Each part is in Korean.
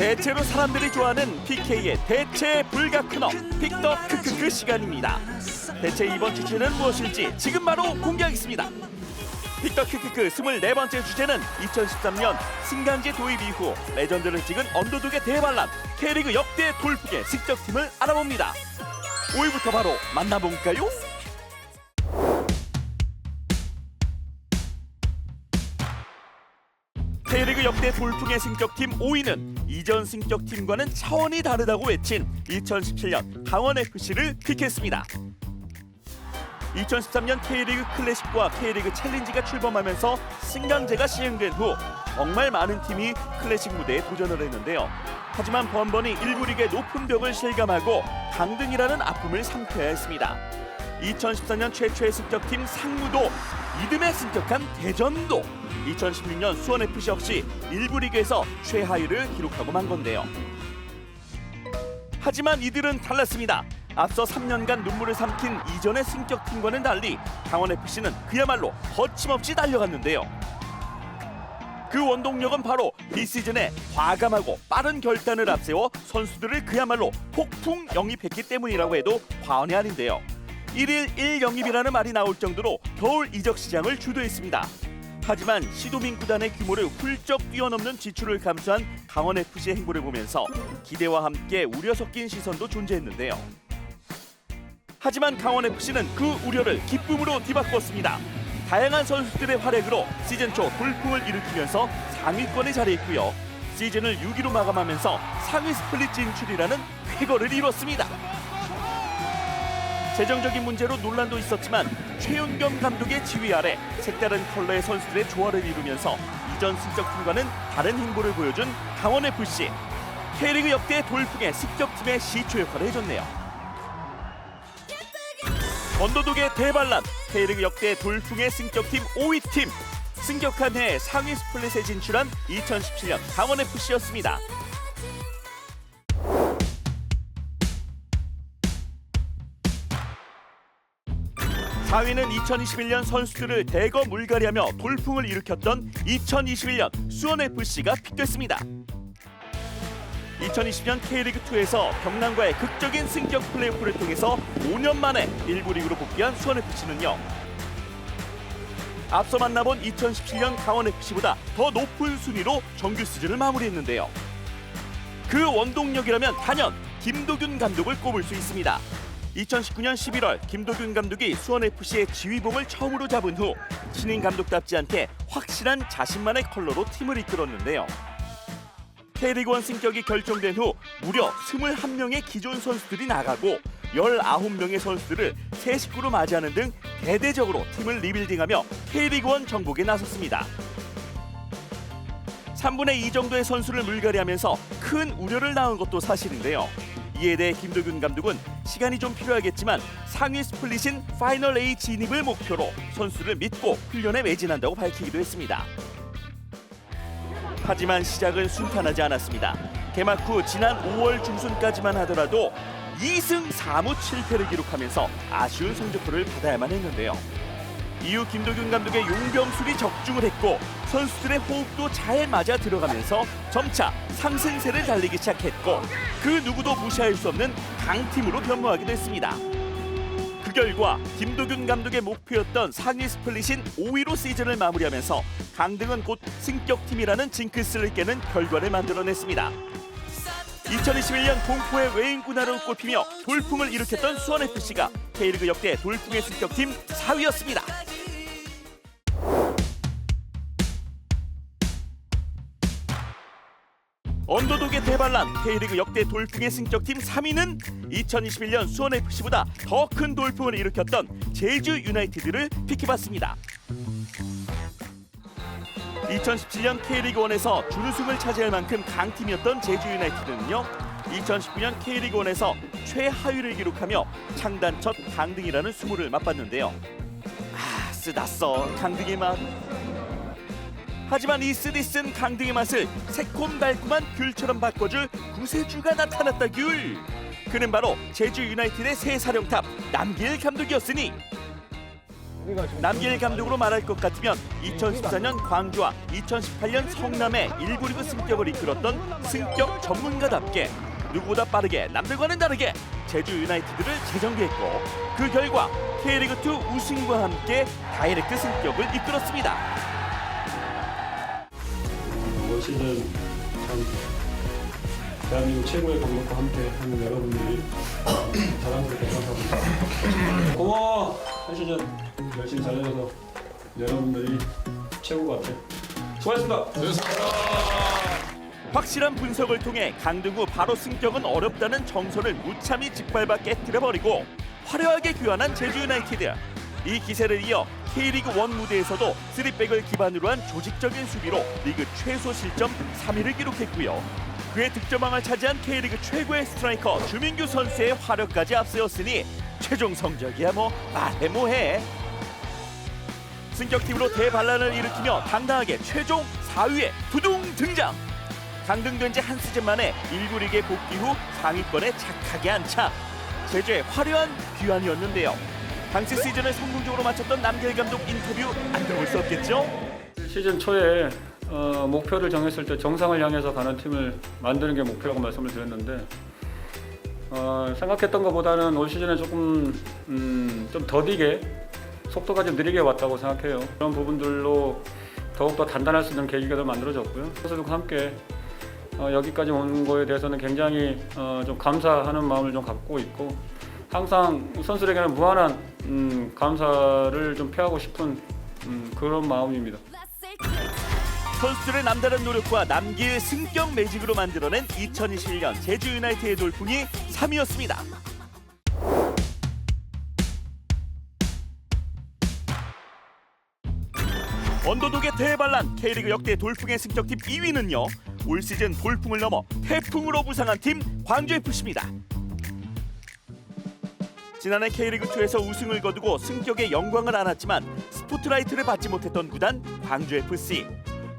대체로 사람들이 좋아하는 PK의 대체 불가 코너 픽더 크크크 시간입니다. 대체 이번 주제는 무엇일지 지금 바로 공개하겠습니다. 픽더 크크크 24번째 주제는 2013년 승강제 도입 이후 레전드를 찍은 언더독의 대반란 K리그 역대 돌풍의 승적팀을 알아봅니다. 5위부터 바로 만나볼까요? K리그 역대 돌풍의 승격팀 5위는 이전 승격팀과는 차원이 다르다고 외친 2017년 강원FC를 픽했습니다. 2013년 K리그 클래식과 K리그 챌린지가 출범하면서 승강제가 시행된 후 정말 많은 팀이 클래식 무대에 도전을 했는데요. 하지만 번번이 일부 리그의 높은 벽을 실감하고 강등이라는 아픔을 삼켜야 했습니다. 2014년 최초의 승격팀 상무도 이듬해 승격한 대전도 2016년 수원FC 역시 일부 리그에서 최하위를 기록하고 만 건데요. 하지만 이들은 달랐습니다. 앞서 3년간 눈물을 삼킨 이전의 승격팀과는 달리 강원FC는 그야말로 거침없이 달려갔는데요. 그 원동력은 바로 비시즌에 과감하고 빠른 결단을 앞세워 선수들을 그야말로 폭풍 영입했기 때문이라고 해도 과언이 아닌데요. 1일 1영입이라는 말이 나올 정도로 겨울 이적 시장을 주도했습니다. 하지만 시도민 구단의 규모를 훌쩍 뛰어넘는 지출을 감수한 강원 FC의 행보를 보면서 기대와 함께 우려 섞인 시선도 존재했는데요. 하지만 강원 FC는 그 우려를 기쁨으로 뒤바꿨습니다. 다양한 선수들의 활약으로 시즌 초 돌풍을 일으키면서 상위권에 자리했고요. 시즌을 6위로 마감하면서 상위 스플릿 진출이라는 쾌거를 이뤘습니다. 재정적인 문제로 논란도 있었지만 최윤경 감독의 지휘 아래 색다른 컬러의 선수들의 조화를 이루면서 이전 승격팀과는 다른 행보를 보여준 강원 FC K리그 역대 돌풍의 승격팀의 시초 역할을 해줬네요. 언더독의 대반란 K리그 역대 돌풍의 승격팀 5위 팀 승격한 해 상위 스플릿에 진출한 2017년 강원 FC였습니다. 4위는 2021년 선수들을 대거 물갈이하며 돌풍을 일으켰던 2021년 수원 FC가 픽됐습니다. 2020년 K리그2에서 경남과의 극적인 승격 플레이오프를 통해서 5년 만에 일부 리그로 복귀한 수원 FC는요. 앞서 만나본 2017년 강원 FC보다 더 높은 순위로 정규 시즌을 마무리했는데요. 그 원동력이라면 단연 김도균 감독을 꼽을 수 있습니다. 2019년 11월 김도균 감독이 수원 FC의 지휘봉을 처음으로 잡은 후 신인 감독답지 않게 확실한 자신만의 컬러로 팀을 이끌었는데요. K리그1 승격이 결정된 후 무려 21명의 기존 선수들이 나가고 19명의 선수들을 새 식구로 맞이하는 등 대대적으로 팀을 리빌딩하며 K리그1 정복에 나섰습니다. 3분의 2 정도의 선수를 물갈이하면서 큰 우려를 낳은 것도 사실인데요. 이에 대해 김도균 감독은 시간이 좀 필요하겠지만 상위 스플릿인 파이널 A 진입을 목표로 선수를 믿고 훈련에 매진한다고 밝히기도 했습니다. 하지만 시작은 순탄하지 않았습니다. 개막 후 지난 5월 중순까지만 하더라도 2승 4무 7패를 기록하면서 아쉬운 성적표를 받아야만 했는데요. 이후 김도균 감독의 용병술이 적중을 했고 선수들의 호흡도 잘 맞아 들어가면서 점차 상승세를 달리기 시작했고 그 누구도 무시할 수 없는 강팀으로 변모하기도 했습니다. 그 결과 김도균 감독의 목표였던 상위 스플릿인 5위로 시즌을 마무리하면서 강등은 곧 승격팀이라는 징크스를 깨는 결과를 만들어냈습니다. 2021년 동포의 외인 군화로 꼽히며 돌풍을 일으켰던 수원FC가 K리그 역대 돌풍의 승격팀 4위였습니다. 언더독의 대반란 K리그 역대 돌풍의 승격팀 3위는 2021년 수원FC보다 더 큰 돌풍을 일으켰던 제주 유나이티드를 픽해봤습니다. 2017년 K리그1에서 준우승을 차지할 만큼 강팀이었던 제주 유나이티드는요. 2019년 K리그 1에서 최하위를 기록하며 창단 첫 강등이라는 수모를 맛봤는데요. 아, 쓰다써 강등의 맛. 하지만 이 쓰디쓴 강등의 맛을 새콤달콤한 귤처럼 바꿔줄 구세주가 나타났다 귤. 그는 바로 제주 유나이티드의 새 사령탑 남길 감독이었으니 남길 감독으로 말할 것 같으면 2014년 광주와 2018년 성남의 1부리그 승격을 이끌었던 승격 전문가답게 누구보다 빠르게 남들과는 다르게 제주 유나이티드를 재정비했고 그 결과 K리그2 우승과 함께 다이렉트 승격을 이끌었습니다. 올 시즌 참 대한민국 최고의 감독과 함께 하는 여러분들이 자랑스럽게 생각합니다. 고마워! 한 시즌 열심히 잘해줘서 여러분들이 최고 같아. 수고하셨습니다. 확실한 분석을 통해 강등후 바로 승격은 어렵다는 정선을 무참히 짓밟아 깨뜨려버리고 화려하게 귀환한 제주 유나이티드. 이 기세를 이어 K리그 1 무대에서도 3백을 기반으로 한 조직적인 수비로 리그 최소 실점 3위를 기록했고요. 그의 득점왕을 차지한 K리그 최고의 스트라이커 주민규 선수의 화력까지 앞세웠으니 최종 성적이야 뭐 말해 뭐해. 승격팀으로 대반란을 일으키며 당당하게 최종 4위에 두둥 등장. 강등된 지 한 시즌 만에 1구 리그에 복귀 후 상위권에 착하게 안차 제주의 화려한 귀환이었는데요. 당시 시즌을 성공적으로 마쳤던 남길 감독 인터뷰 안 들어볼 수 없겠죠? 시즌 초에 어, 목표를 정했을 때 정상을 향해서 가는 팀을 만드는 게 목표라고 말씀을 드렸는데 어, 생각했던 것보다는 올 시즌에 조금 음, 좀 더디게 속도가 좀 느리게 왔다고 생각해요. 그런 부분들로 더욱더 단단할 수 있는 계기가 더 만들어졌고요. 선수들과 함께 어, 여기까지 온 거에 대해서는 굉장히 어, 좀 감사하는 마음을 좀 갖고 있고 항상 선수들에게는 무한한 음, 감사를 좀 표하고 싶은 음, 그런 마음입니다. 선수들의 남다른 노력과 남길 승격 매직으로 만들어낸 2021년 제주 유나이티드의 돌풍이 3위였습니다. 언더독의 대반란 K리그 역대 돌풍의 승격팀 2위는요. 올 시즌 돌풍을 넘어 태풍으로 부상한 팀 광주FC입니다. 지난해 K리그2에서 우승을 거두고 승격의 영광을 안았지만 스포트라이트를 받지 못했던 구단 광주FC.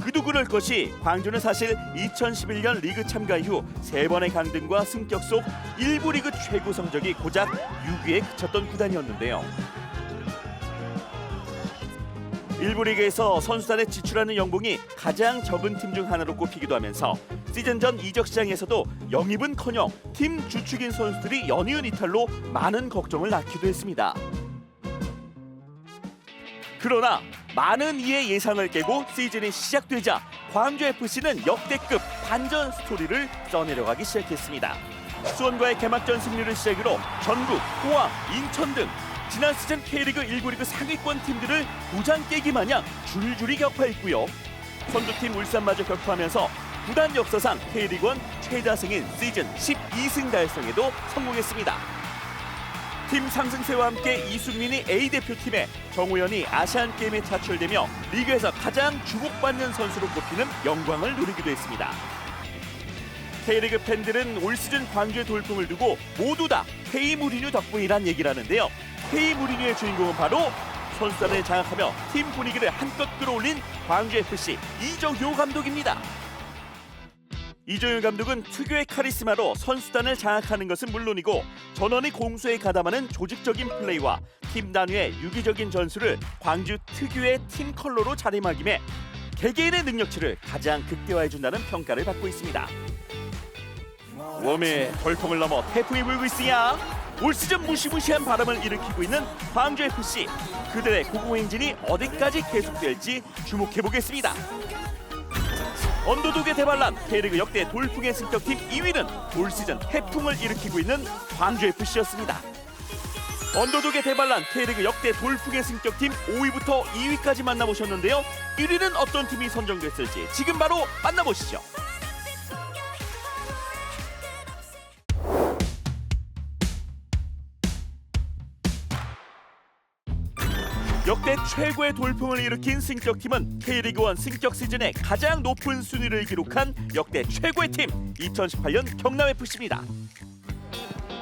그도 그럴 것이 광주는 사실 2011년 리그 참가 이후 세 번의 강등과 승격 속 1부 리그 최고 성적이 고작 6위에 그쳤던 구단이었는데요. 1부 리그에서 선수단에 지출하는 연봉이 가장 적은 팀 중 하나로 꼽히기도 하면서 시즌 전 이적 시장에서도 영입은커녕 팀 주축인 선수들이 연이은 이탈로 많은 걱정을 낳기도 했습니다. 그러나 많은 이의 예상을 깨고 시즌이 시작되자 광주 FC는 역대급 반전 스토리를 써내려가기 시작했습니다. 수원과의 개막전 승리를 시작으로 전북, 포항, 인천 등 지난 시즌 K리그 1부 리그 상위권 팀들을 도장 깨기 마냥 줄줄이 격파했고요. 선두팀 울산마저 격파하면서 구단 역사상 K리그 1 최다승인 시즌 12승 달성에도 성공했습니다. 팀 상승세와 함께 이순민이 A 대표팀에 정우현이 아시안 게임에 차출되며 리그에서 가장 주목받는 선수로 꼽히는 영광을 누리기도 했습니다. K리그 팬들은 올 시즌 광주의 돌풍을 두고 모두 다 헤이 무리뉴 덕분이란 얘기를 하는데요. 헤이 무리뉴의 주인공은 바로 선수단을 장악하며 팀 분위기를 한껏 끌어올린 광주 FC 이정효 감독입니다. 이정효 감독은 특유의 카리스마로 선수단을 장악하는 것은 물론이고 전원이 공수에 가담하는 조직적인 플레이와 팀 단위의 유기적인 전술을 광주 특유의 팀 컬러로 자리매김해 개개인의 능력치를 가장 극대화해 준다는 평가를 받고 있습니다. 웜의 돌풍을 넘어 태풍이 불고 있으냐? 올 시즌 무시무시한 바람을 일으키고 있는 광주 FC 그들의 고공행진이 어디까지 계속될지 주목해 보겠습니다. 언더독의 대반란 K리그 역대 돌풍의 승격팀 2위는 올 시즌 태풍을 일으키고 있는 광주 FC였습니다. 언더독의 대반란 K리그 역대 돌풍의 승격팀 5위부터 2위까지 만나보셨는데요. 1위는 어떤 팀이 선정됐을지 지금 바로 만나보시죠. 역대 최고의 돌풍을 일으킨 승격팀은 K리그1 승격 시즌에 가장 높은 순위를 기록한 역대 최고의 팀 2018년 경남FC입니다.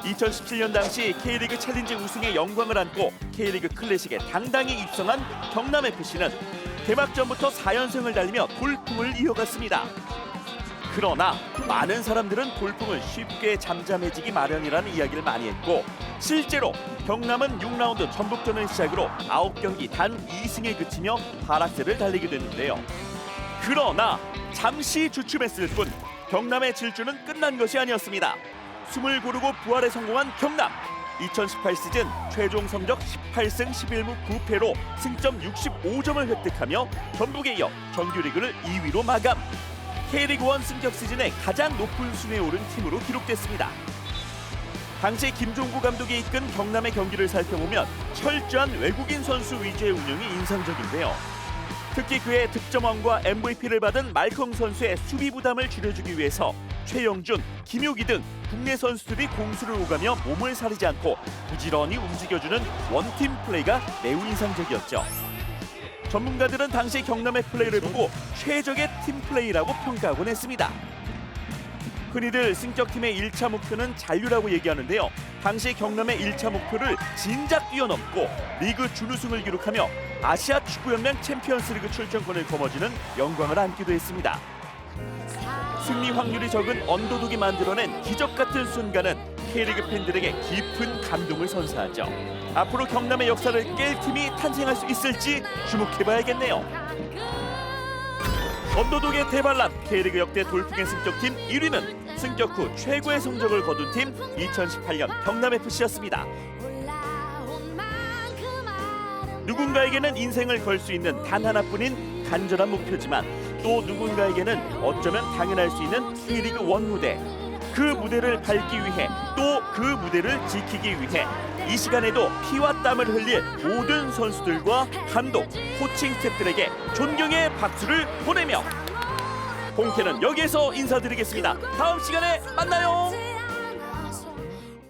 2017년 당시 K리그 챌린지 우승의 영광을 안고 K리그 클래식에 당당히 입성한 경남FC는 개막전부터 4연승을 달리며 돌풍을 이어갔습니다. 그러나 많은 사람들은 돌풍을 쉽게 잠잠해지기 마련이라는 이야기를 많이 했고 실제로 경남은 6라운드 전북전을 시작으로 9경기 단 2승에 그치며 하락세를 달리게 됐는데요. 그러나 잠시 주춤했을 뿐 경남의 질주는 끝난 것이 아니었습니다. 숨을 고르고 부활에 성공한 경남. 2018 시즌 최종 성적 18승 11무 9패로 승점 65점을 획득하며 전북에 이어 정규리그를 2위로 마감. K리그 1 승격 시즌에 가장 높은 순위에 오른 팀으로 기록됐습니다. 당시 김종구 감독이 이끈 경남의 경기를 살펴보면 철저한 외국인 선수 위주의 운영이 인상적인데요. 특히 그의 득점왕과 MVP를 받은 말컹 선수의 수비 부담을 줄여주기 위해서 최영준, 김효기 등 국내 선수들이 공수를 오가며 몸을 사리지 않고 부지런히 움직여주는 원팀 플레이가 매우 인상적이었죠. 전문가들은 당시 경남의 플레이를 보고 최적의 팀 플레이라고 평가하곤 했습니다. 흔히들 승격팀의 1차 목표는 잔류라고 얘기하는데요. 당시 경남의 1차 목표를 진작 뛰어넘고 리그 준우승을 기록하며 아시아 축구연맹 챔피언스리그 출전권을 거머쥐는 영광을 안기도 했습니다. 승리 확률이 적은 언더독이 만들어낸 기적 같은 순간은 K리그 팬들에게 깊은 감동을 선사하죠. 앞으로 경남의 역사를 깰 팀이 탄생할 수 있을지 주목해봐야겠네요. 언더독의 대반란 K리그 역대 돌풍의 승격팀 1위는 승격 후 최고의 성적을 거둔 팀 2018년 경남FC였습니다. 누군가에게는 인생을 걸 수 있는 단 하나뿐인 간절한 목표지만 또 누군가에게는 어쩌면 당연할 수 있는 K리그 원 무대 그 무대를 밟기 위해 또 그 무대를 지키기 위해 이 시간에도 피와 땀을 흘릴 모든 선수들과 감독, 코칭 스태프들에게 존경의 박수를 보내며 본캐는 여기에서 인사드리겠습니다. 다음 시간에 만나요.